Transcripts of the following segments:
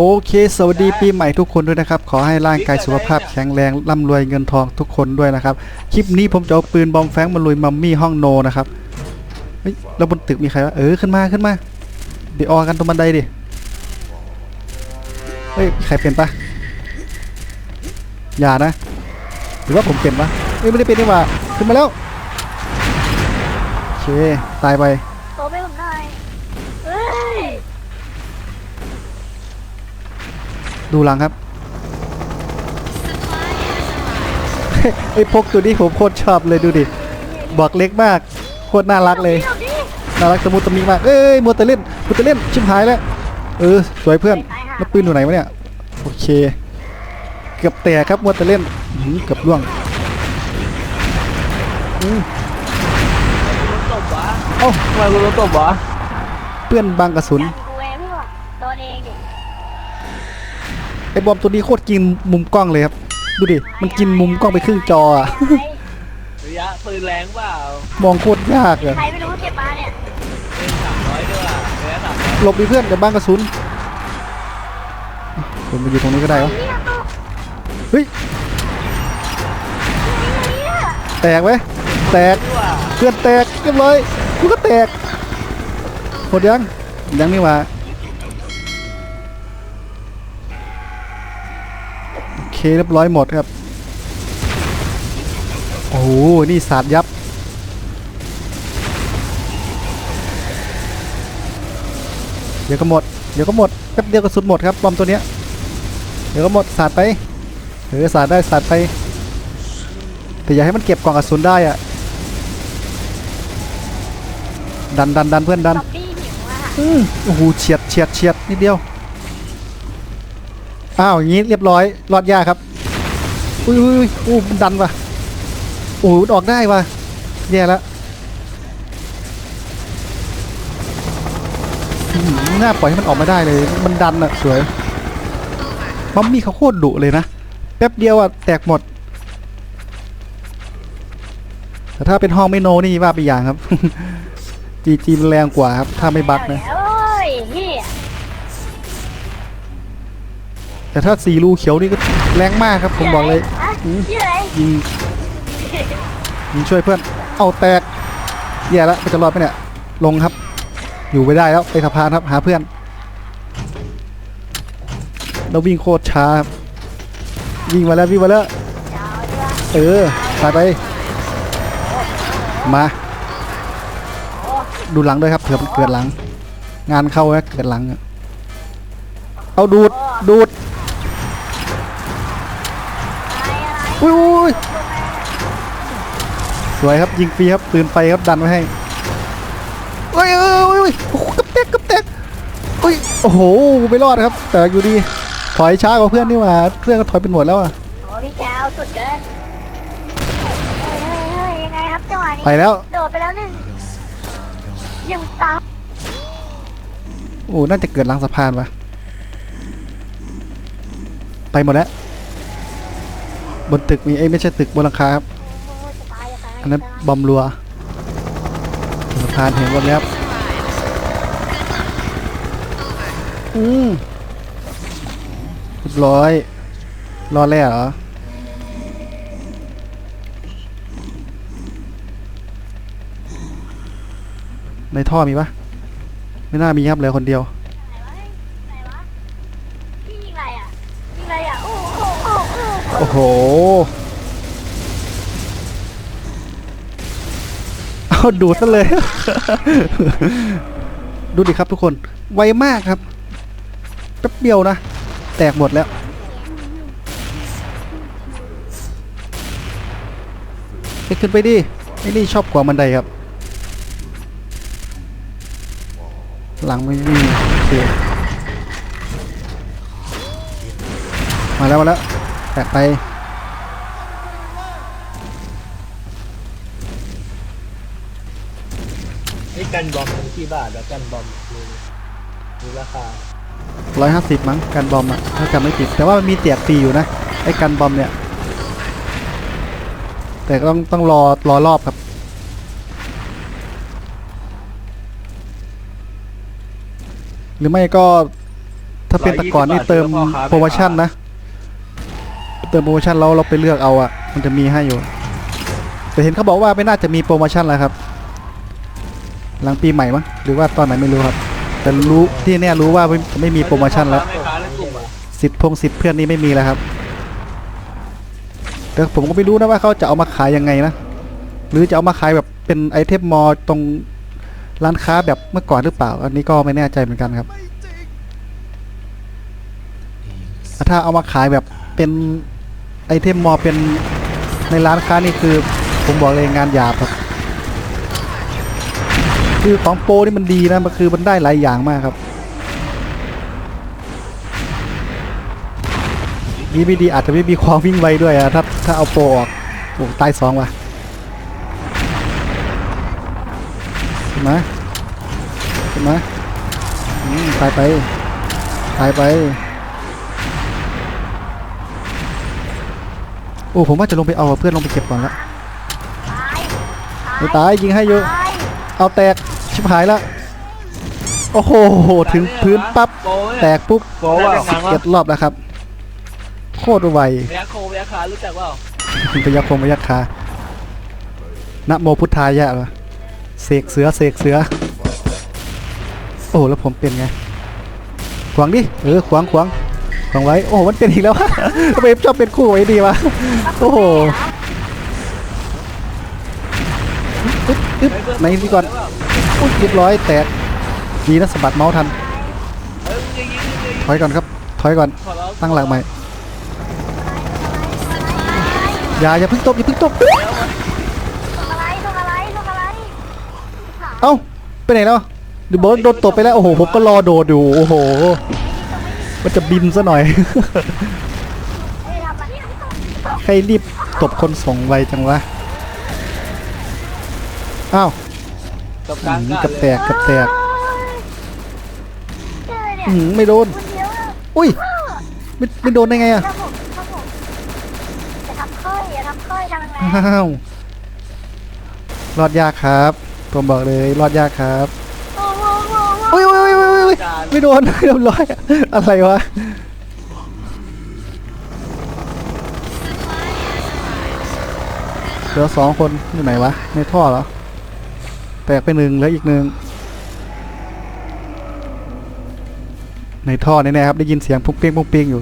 โอเค สวัสดีปีใหม่ทุกคนด้วยนะครับ ขอให้ร่างกายสุขภาพแข็งแรงร่ำรวยเงินทองทุกคนด้วยนะครับ คลิปนี้ผมจะเอาปืนบอมแฟงมาลุยมัมมี่ห้องโนนะครับเฮ้ยแล้วบนตึกมีใครวะเออขึ้นมาขึ้นมาเดี๋ยวออกันตรงบันไดดิเฮ้ยใครเป็นปะอย่านะ หรือว่าผมเป็นปะเฮ้ยไม่ได้เป็นนี่หว่าขึ้นมาแล้วโอเคตายไป ดูหลังครับไอ้พกตัวนี้ผมโคตรชอบเลยดูดิบอกเล็กมากโคตรน่ารักเลยเดี๋ยวดิน่ารักตะมุตะมิมากเอ้ยมัวแต่เล่นมัวแต่เล่นชิบหายแล้วเออสวยเพื่อนแล้วปืนอยู่ไหนวะเนี่ยโอเค เกือบแตกครับมัวแต่เล่นอื้อหือเกือบล่วงอืมตบวะเอ้าทำไมกูโดนตบวะเพื่อนบางกระสุน ไอ้บอมตัวนี้โคตรกินมุมกล้องเลยครับ ดูดิ มันกินมุมกล้องไปครึ่งจออะ ระยะปืนแรงเปล่ามองโคตรยากอะใครไม่รู้เก็บมาเนี่ยเป็นสามร้อยด้วยว่ะระยะสามร้อยหลบดิเพื่อนเดี๋ยวบ้างกระสุนผมมาอยู่ตรงนี้ก็ได้วะเนี่ยตัวเฮ้ยเนี่ยแตกไหมแตก ด้วยว่ะเพื่อนแตกเรียบร้อยกูก็แตกหมดยังยังนี่หว่า เคเรียบร้อยหมดครับ โอ้โห นี่สาดยับ เดี๋ยวก็หมด เดี๋ยวก็หมดแป๊บเดียวก็สุดหมดครับบอมตัวเนี้ย เดี๋ยวก็หมดสาดไปเออสาดได้สาดไป แต่อย่าให้มันเก็บกล่องกระสุนได้อะดันดันดันเพื่อนดันซอมบี้หิวอะอืมโอ้โหเฉียดเฉียดเฉียดนิดเดียว อ้าวอย่างนี้เรียบร้อยรอดยากครับ อุ้ยอุ้ยอุ้ยอู้มันดันว่ะโอ้โหออกได้ว่ะแย่แล้วหน่าปล่อยให้มันออกมาได้เลย มันดันอะสวยมัมมี่เขาโคตรดุเลยนะ แป๊บเดียวอะแตกหมด แต่ถ้าเป็นห้องไม่โนนี่ว่าไปอย่างครับ จีจีมันแรงกว่าครับ ถ้าไม่บักนะ แต่ถ้าสีรูเขียวนี่ก็แรงมากครับผมบอกเลยะอืมชื่ออะไรยิงยิงช่วยเพื่อน เอาแตกแย่แล้วมันจะรอดไหมเนี่ย ลงครับ อยู่ไม่ได้แล้วไปสะพานครับหาเพื่อนเราวิ่งโคตรช้าครับวิ่งมาแล้ววิ่งมาแล้วยาวด้วยเออตายไป มา ดูหลังด้วยครับเผื่อมันเกิดหลัง งานเข้าแล้วเกิดหลังอะเอาดูดดูด อะไรอะไร อุ้ยอุ้ย สวยครับยิงฟรีครับปืนไฟครับดันไว้ให้เอ้ยเอ้ยเอ้ยเอ้ยโอ้โหกับแตกกับแตกเอ้ยโอ้โหไม่รอดครับ แต่อยู่ดีถอยช้ากว่าเพื่อนนี่หว่าเพื่อนก็ถอยเป็นหมดแล้วอะโอ้พี่แก้วสุดเกินเฮ้ยเฮ้ยเฮ้ยยังไงครับจังหวะนี้ไปแล้วโดดไปแล้วหนึ่งยังตามโอ้น่าจะเกิดหลังสะพานว่ะไปหมดแล้วบนตึกมีเอ้ยไม่ใช่ตึกบนหลังคาครับ อันนั้นบอมรัวสะพานเห็นหมดแล้วครับอืมเรียบร้อยรอดแล้วเหรอในท่อมีปะไม่น่ามีครับเหลือคนเดียวไหนวะพี่ยิงอะไรอะยิงอะไรอะโอ้โห เอาดูดซะเลย ดูดิครับทุกคน ไวมากครับ แป๊บเดียวนะ แตกหมดแล้ว ไปขึ้นไปดิ ไอ้นี่ชอบกว่าบันไดครับ หลังไม่มีโอเคมาแล้วมาแล้ว แตกไป กันบอมมันกี่บาทแล้วกันบอมมีมีราคาร้อยห้าสิบมั้งกันบอมอะถ้าจำไม่ผิดแต่ว่ามันมีเตียกฟรีอยู่นะไอ้กันบอมเนี่ย แต่ก็ต้องต้องรอรอรอบครับหรือไม่ก็ถ้าถ้าเป็นแต่ก่อนนี่เติมโปรโมชั่นนะ เติมโปรโมชั่นเราเราไปเลือกเอาอะมันจะมีให้อยู่ แต่เห็นเขาบอกว่าไม่น่าจะมีโปรโมชั่นแล้วครับ หลังปีใหม่มั้งหรือว่าตอนไหนไม่รู้ครับ แต่รู้ที่แน่รู้ว่าไม่ไม่มีโปรโมชั่นแล้วสิทธิพงสิทธิเพื่อนนี่ไม่มีแล้วครับแต่ผมก็ไม่รู้นะว่าเขาจะเอามาขายยังไงนะหรือจะเอามาขายแบบเป็นไอเทมมอตรงร้านค้าแบบเมื่อก่อนหรือเปล่า อันนี้ก็ไม่แน่ใจเหมือนกันครับถ้าเอามาขายแบบเป็นไอเทมมอเป็นในร้านค้านี่คือผมบอกเลยงานหยาบครับ คือของโปรนี่มันดีนะมันคือมันได้หลายอย่างมากครับดีไม่ดีอาจจะไม่มีความวิ่งไวด้วยอะถ้าถ้าเอาโปรออกโอ้ตายสองว่ะเห็นไหมเห็นไหมตายไปตายไป โอ้ผมว่าจะลงไปเอาเพื่อนลงไปเก็บก่อนละตายไม่ตายยิงให้เยอะเอาแตก ชิบหายแล้วโอ้โหถึงพื้นปั๊บโปรเนี่ยแตกปุ๊บโปรว่าเจ็ดรอบแล้วครับ โคตรไวแยกโคแยกขารู้จักเปล่าพยักคงพยักคานะโมพุทธายะเหรอเสกเสือเสกเสือ โอ้แล้วผมเป็นไง ขวางดิ เออ ขวางขวางขวางไว้ โอ้มันเป็นอีกแล้วทำไมชอบเป็นคู่ไว้ดีวะ โอ้โหอึ๊บอึ๊บไหนนี่ก่อน อุ๊ยเรียบร้อยแตกดีนะสะบัดเมาส์ทัน ถอยก่อนครับ ถอยก่อน ตั้งหลักใหม่ อย่าอย่าเพิ่งตบอย่าเพิ่งตบอะไรทำอะไรทำอะไรเอ้าไปไหนแล้วเดูบอลโดนตบไปแล้วโอ้โหผมก็รอโดดอยู่โอ้โห มันจะบินซะหน่อย ใครรีบตบคนส่งไวจังวะ กับกอืลางมกากับแตกกับแตกเจอเนี่ยอืมไม่โดน คนเดียวอะอุ้ยไม่ไม่โดนได้ไงอะครับผมครับผมอย่าทำค่อยอย่าทำค่อยทำยังไงอ้าว รอดยากครับ ผมบอกเลยรอดยากครับโอ้โหโอ้โหอุ้ยอุ้ยอุ้ยอุ้ยอุ้ยการไม่โดน เรียบร้อย อะไรวะ เหลือสองคนอยู่ไหนวะ ในท่อเหรอ แตกไปหนึ่งเหลืออีกหนึ่งในท่อแน่ๆครับได้ยินเสียงพุ่งเปี้ยงพุ่งเปี้ยงอยู่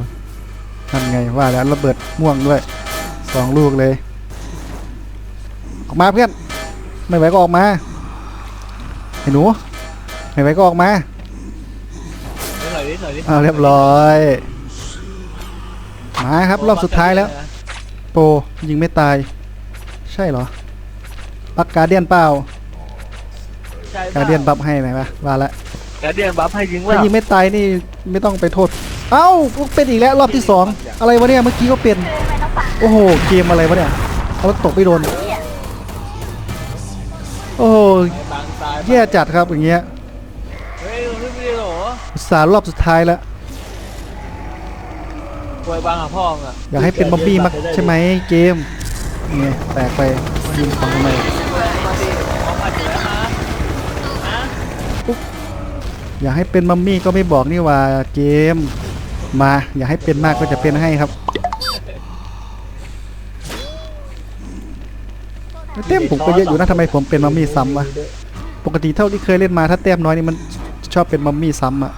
นั่นไงว่าแล้วระเบิดม่วงด้วยสองลูกเลย ออกมาเพื่อนไม่ไหวก็ออกมาไอ้หนูไม่ไหวก็ออกมาหน่อยดิหน่อยดิเอาเรียบร้อยมาครับรอบสุดท้ายแล้ว โปรยิงไม่ตาย ใช่เหรอปักการเดียนเปล่า ใช่การเดียนบัฟให้ไหมวะว่าละการเดียนบัฟให้ยิงถ้าว่ายิงไม่ตายนี่ไม่ต้องไปโทษ เอ้าเป็นอีกแล้วรอบที่สองอะไรวะเนี่ยเมื่อกี้ก็เป็นเจอไม่ต้องปากโอ้โหเกมอะไรวะเนี่ยเอาแล้วตกไม่โดนเนี่ยโอ้โหบางตายแย่จัดครับอย่างเงี้ยเฮ้ยไม่ได้หรออุตสาห์รอบสุดท้ายแล้วป่วยบางหาพ่องอะอยากให้เป็นบอมบี้มักใช่ไหมเกมนี่แตกไปยิงของทำไม มาดิพร้อมอัดอยู่แล้วนะนะ อยากให้เป็นมัมมี่ก็ไม่บอกนี่ว่าเกม มา อยากให้เป็นมากก็จะเป็นให้ครับแต้มผมก็เยอะอยู่นะทำไมผมเป็นมัมมี่ซ้ำวะปกติเท่าที่เคยเล่นมาถ้าแต้มน้อยนี่มันชอบเป็นมัมมี่ซ้ำอะ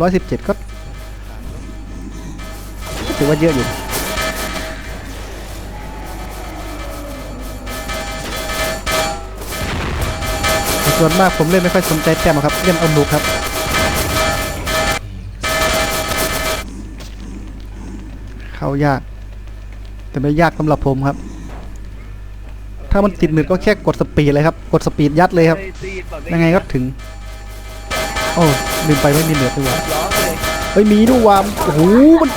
ร้อยสิบเจ็ดก็ถือว่าเยอะอยู่ ส่วนมากผมเล่นไม่ค่อยสนใจแต้มครับเล่นเอาหนุกครับ เข้ายาก แต่ไม่ยากสำหรับผมครับ ถ้ามันติดหนึดก็แค่กดสปีดเลยครับ กดสปีดยัดเลยครับ ยังไงก็ถึง โอ้ลืมไปไม่มีเหนือด้วยเฮ้ยมีด้วยว่ะโอ้โหมัน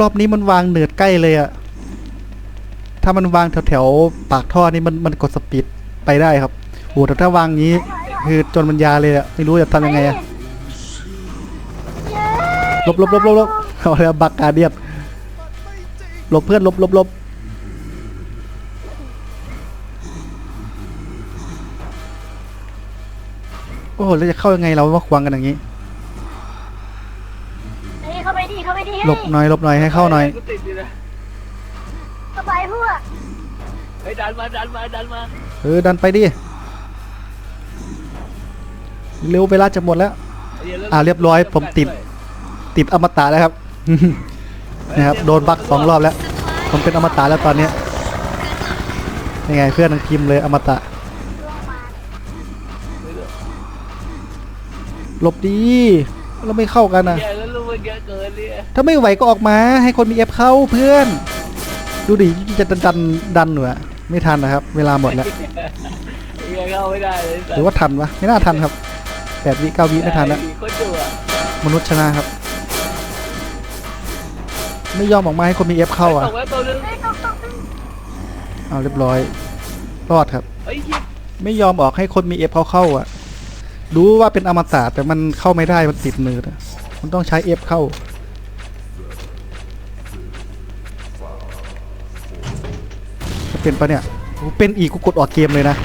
รอบนี้มันวางเหนือใกล้เลยอะถ้ามันวางแถวๆปากท่อนี่มันมันกดสปีด ไปได้ครับโอ้แต่ถ้าวางงี้ คือจนมันยาเลยอะไม่รู้จะทำยังไงอะเย้ลบลบลบลบลบเอาเลยบักการเดียบหลบเพื่อนหลบหลบหลบโอ้โหแล้วจะเข้ายังไงเราว่าควงกันอย่างนี้เฮ้ยเข้าไปดิเข้าไปดิหลบหน่อยหลบหน่อยให้เข้าหน่อยกูติดอยู่นะเข้าไปพวกเฮ้ยดันมาดันมาดันมาเออดันไปดิเร็วเวลาจะหมดแล้ว อ่าเรียบร้อยผมติดติดอมตะแล้วครับนะครับโดนบักสองรอบแล้ว ผมเป็นอมตะแล้วตอนเนี้ยยังไงเพื่อนทั้งทีมเลยอมตะล่วงมาหลบดีเราไม่เข้ากันนะแย่แล้วลูกมันเยอะเกินเนี่ยถ้าไม่ไหวก็ออกมาให้คนมีเอฟเข้าเพื่อน ดูดิจะดันดันดันหนูอะ ไม่ทันนะครับ เวลาหมดแล้วเหี้ยเข้าไม่ได้เลยหรือว่าทันวะไม่น่าทันครับแปดวิเก้าวิไม่ทันแล้วโคตรดุอะมนุษย์ชนะครับ ไม่ยอมออกมาให้คนมีเอฟเข้าอะตกแล้วตัวนึงเฮ้ยตกตกตกเอาเรียบร้อย รอดครับเฮ้ยยิบไม่ยอมออกให้คนมีเอฟเขาเข้าอะ รู้ว่าเป็นอมตะแต่มันเข้าไม่ได้มันติดมือนะมันต้องใช้เอฟเข้า จะ เป็นปะเนี่ยเป็นอีกกูกดออกเกมเลยนะ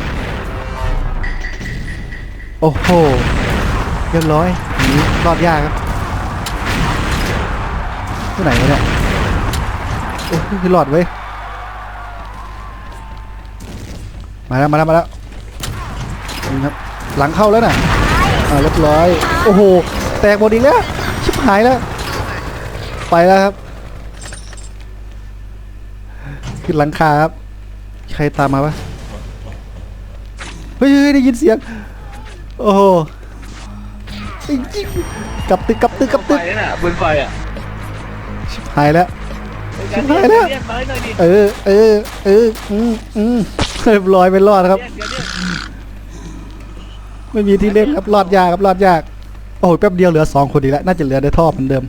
โอ้โหเรียบร้อยหนีรอดยากครับที่ไหนวะเนี่ยโอ้ยรอดเว้ยมาแล้วมาแล้วมาแล้วนี่ครับหลังเข้าแล้วน่ะอ่าเรียบร้อยโอ้โหแตกหมดอีกแล้วชิบหายแล้ว ไปแล้วครับขึ้นหลังคาครับ ใครตามมาปะเฮ้ยเฮ้ยได้ยินเสียง โอ้โหไอ้จิ๊บกลับตึกกลับตึกกลับไฟตึกน่ะบนไฟอะชิบหายแล้วชิบหายแล้วเรียกมาให้หน่อยดิเออเออเอออืมอืมเรียบร้อยไปรอดครับเรียกเดี๋ยวเรียกไม่มีที่เล่นครับรอดยากครับรอดยากโอ้ยแป๊บเดียวเหลือสองคนอีกแล้วน่าจะเหลือในท่อเหมือนเดิม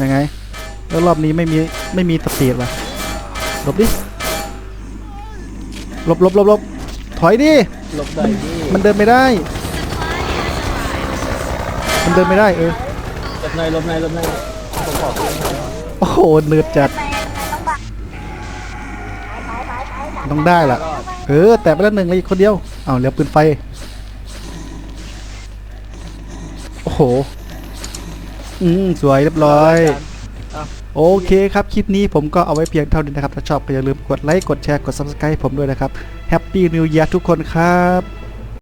ยังไง แล้วรอบนี้ไม่มีไม่มีสปีดว่ะหลบดิหลบหลบหลบหลบถอยดิหลบหน่อยดิมันเดินไม่ได้ มันเดินไม่ได้เออหลบหน่อยหลบหน่อยหลบหน่อยผมบอกเลยโอ้โหเนืดจัดไปไปต้องบักไปไปไปไปต้องได้ล่ะ เออ แต่ไปแล้วหนึ่งเลยอีกคนเดียวเอาเหลือปืนไฟ โอ้โห อืมสวยเรียบร้อย โอเคครับ คลิปนี้ผมก็เอาไว้เพียงเท่านี้นะครับ ถ้าชอบก็อย่าลืมกดไลค์ กดแชร์ กด subscribe ผมด้วยนะครับ Happy New Year ทุกคนครับ